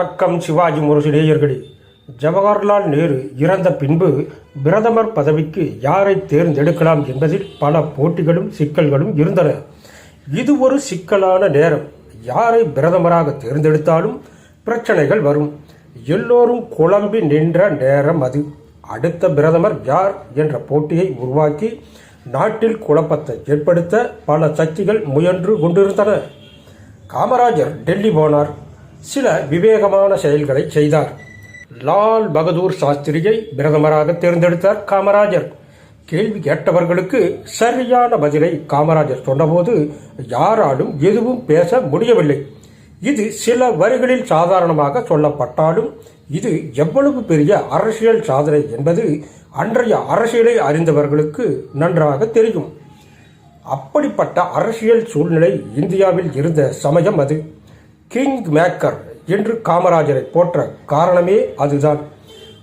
வணக்கம் சிவாஜி முரசு நேயர்களே. ஜவஹர்லால் நேரு இறந்த பின்பு பிரதமர் பதவிக்கு யாரை தேர்ந்தெடுக்கலாம் என்பதில் பல போட்டிகளும் சிக்கல்களும் இருந்தன. இது ஒரு சிக்கலான நேரம். யாரை பிரதமராக தேர்ந்தெடுத்தாலும் பிரச்சனைகள் வரும். எல்லோரும் குழம்பி நின்ற நேரம் அது. அடுத்த பிரதமர் யார் என்ற போட்டியை உருவாக்கி நாட்டில் குழப்பத்தை ஏற்படுத்த பல சக்திகள் முயன்று கொண்டிருந்தன. காமராஜர் டெல்லி போனார். சில விவேகமான செயல்களை செய்தார். லால் பகதூர் சாஸ்திரியை பிரதமராக தேர்ந்தெடுத்தார் காமராஜர். கேள்வி கேட்டவர்களுக்கு சரியான பதிலை காமராஜர் சொன்னபோது யாராலும் எதுவும் பேச முடியவில்லை. இது சில வரிகளில் சாதாரணமாக சொல்லப்பட்டாலும் இது எவ்வளவு பெரிய அரசியல் சாதனை என்பது அன்றைய அரசியலை அறிந்தவர்களுக்கு நன்றாக தெரியும். அப்படிப்பட்ட அரசியல் சூழ்நிலை இந்தியாவில் இருந்த சமயம் அது. கிங் மேக்கர் என்று காமராஜரை போற்ற காரணமே அதுதான்.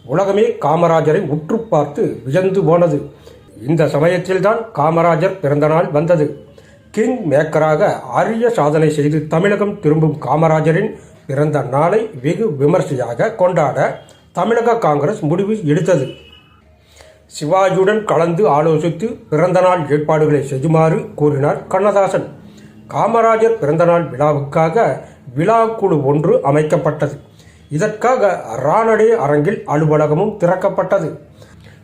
உலகமே காமராஜரை உற்று பார்த்து வியந்து போனது. இந்த சமயத்தில்தான் காமராஜர் பிறந்த நாள் வந்தது. கிங் மேக்கராக அரிய சாதனை செய்து தமிழகம் திரும்பும் காமராஜரின் பிறந்த நாளை வெகு விமர்சையாக கொண்டாட தமிழக காங்கிரஸ் முடிவு எடுத்தது. சிவாஜியுடன் கலந்து ஆலோசித்து பிறந்தநாள் ஏற்பாடுகளை செய்யுமாறு கூறினார் கண்ணதாசன். காமராஜர் பிறந்தநாள் விழாவுக்காக விழா குழு ஒன்று அமைக்கப்பட்டது. இதற்காக ராணடே அரங்கில் அலுவலகமும் திறக்கப்பட்டது.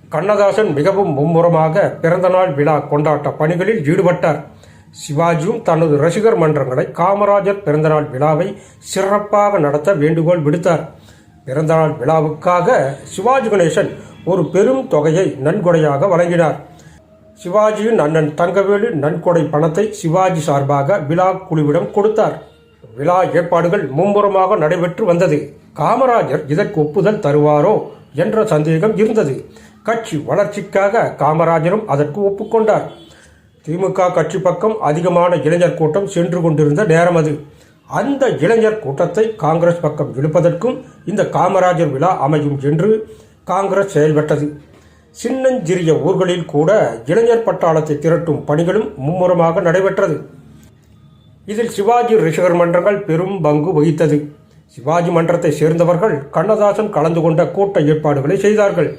கண்ணதாசன் மிகவும் மும்முரமாக பிறந்தநாள் விழா கொண்டாட்ட பணிகளில் ஈடுபட்டார். சிவாஜியும் தனது ரசிகர் மன்றங்களை காமராஜர் பிறந்தநாள் விழாவை சிறப்பாக நடத்த வேண்டுகோள் விடுத்தார். பிறந்தநாள் விழாவுக்காக சிவாஜி கணேசன் ஒரு பெரும் தொகையை நன்கொடையாக வழங்கினார். சிவாஜியின் அண்ணன் தங்கவேலு நன்கொடை பணத்தை சிவாஜி சார்பாக விழா குழுவிடம் கொடுத்தார். விழா ஏற்பாடுகள் மும்முரமாக நடைபெற்று வந்தது. காமராஜர் இதற்கு ஒப்புதல் தருவாரோ என்ற சந்தேகம் இருந்தது. கட்சி வளர்ச்சிக்காக காமராஜரும் அதற்கு ஒப்புக்கொண்டார் திமுக கட்சி பக்கம் அதிகமான இளைஞர் கூட்டம் சென்று கொண்டிருந்த நேரம் அது. அந்த இளைஞர் கூட்டத்தை காங்கிரஸ் பக்கம் இழுப்பதற்கும் இந்த காமராஜர் விழா அமையும் என்று காங்கிரஸ் செயல்பட்டது. சின்னஞ்சிறிய ஊர்களில் கூட இளைஞர் பட்டாளத்தை திரட்டும் பணிகளும் மும்முரமாக நடைபெற்றது. இதில் சிவாஜி ரிஷகர் மன்றங்கள் பெரும் பங்கு வகித்தது. சிவாஜி மன்றத்தை சேர்ந்தவர்கள் கண்ணதாசன் கலந்து கொண்ட கூட்ட ஏற்பாடுகளை செய்தார்கள்.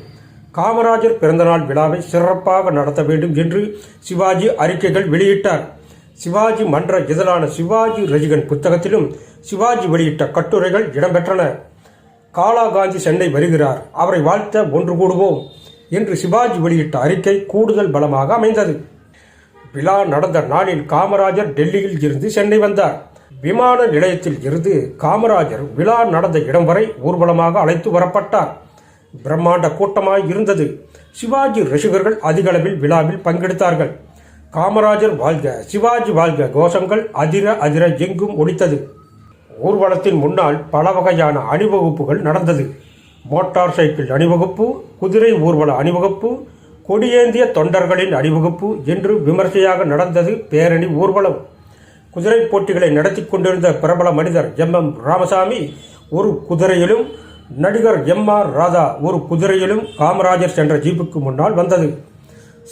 காமராஜர் பிறந்தநாள் விழாவை சிறப்பாக நடத்த வேண்டும் என்று சிவாஜி அறிக்கைகள் வெளியிட்டார். சிவாஜி மன்ற இதழான சிவாஜி ரஜிகன் புத்தகத்திலும் சிவாஜி வெளியிட்ட கட்டுரைகள் இடம்பெற்றன. காலா காந்தி சென்னை வருகிறார். அவரை வாழ்த்த ஒன்று கூடுவோம். என்று சிவாஜி வெளியிட்ட அறிக்கை கூடுதல் பலமாக அமைந்தது. விழா நடந்த நாளில் காமராஜர் டெல்லியில் இருந்து சென்னை வந்தார். விமான நிலையத்தில் இருந்து காமராஜர் விழா நடந்த இடம் வரை ஊர்வலமாக அழைத்து வரப்பட்டார். பிரம்மாண்ட கூட்டமாய் இருந்தது. சிவாஜி ரசிகர்கள் அதிக அளவில் விழாவில் பங்கெடுத்தார்கள். காமராஜர் வாழ்க சிவாஜி வாழ்க கோஷங்கள் அதிர அதிர எங்கும் ஒலித்தது. ஊர்வலத்தின் முன்னால் பல வகையான அணிவகுப்புகள் நடந்தது. மோட்டார் சைக்கிள் அணிவகுப்பு குதிரை ஊர்வல அணிவகுப்பு கொடியேந்திய தொண்டர்களின் அணிவகுப்பு என்று விமர்சையாக நடந்தது பேரணி ஊர்வலம். குதிரை போட்டிகளை நடத்தி கொண்டிருந்த பிரபல மனிதர் எம். எம். ராமசாமி ஒரு குதிரையிலும் நடிகர் எம். ஆர். ராதா ஒரு குதிரையிலும் காமராஜர் சென்ற ஜீப்புக்கு முன்னால் வந்தது.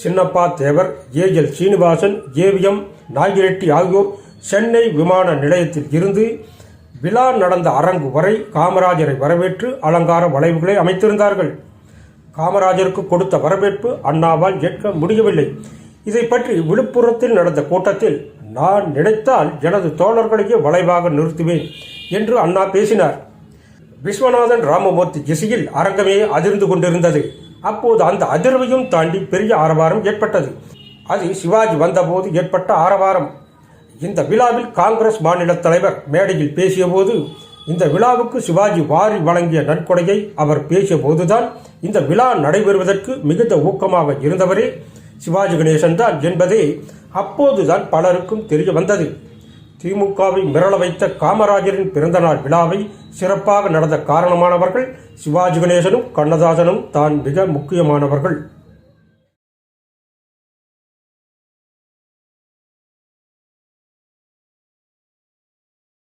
Chinnappa Devar A. L. Srinivasan AVM Nagireddy ஆகியோர் சென்னை விமான நிலையத்தில் இருந்து விழா நடந்த அரங்கு வரை காமராஜரை வரவேற்று அலங்கார வளைவுகளை அமைத்திருந்தார்கள். காமராஜருக்கு கொடுத்த வரவேற்பு அண்ணாவால் ஏற்க முடியவில்லை. இதை பற்றி விழுப்புரத்தில் நடந்த கூட்டத்தில் நான் நினைத்தால் எனது தோழர்களையே வளைவாக நிறுத்துவேன் என்று அண்ணா பேசினார். விஸ்வநாதன் ராமமூர்த்தி திசையில் அரங்கமே அதிர்ந்து கொண்டிருந்தது. அப்போது அந்த அதிர்வையும் தாண்டி பெரிய ஆரவாரம் ஏற்பட்டது. அது சிவாஜி வந்தபோது ஏற்பட்ட ஆரவாரம். இந்த விழாவில் காங்கிரஸ் மாநில தலைவர் மேடையில் பேசியபோது இந்த விழாவுக்கு சிவாஜி வாரி வழங்கிய நன்கொடையை அவர் பேசிய போதுதான் இந்த விழா நடைபெறுவதற்கு மிகுந்த ஊக்கமாக இருந்தவரே சிவாஜி கணேசன் தான் என்பதே அப்போதுதான் பலருக்கும் தெரிய வந்தது. திமுகவை மிரள வைத்த காமராஜரின் பிறந்தநாள் விழாவை சிறப்பாக நடந்த காரணமானவர்கள் சிவாஜி கணேசனும் கண்ணதாசனும் தான் மிக முக்கியமானவர்கள்.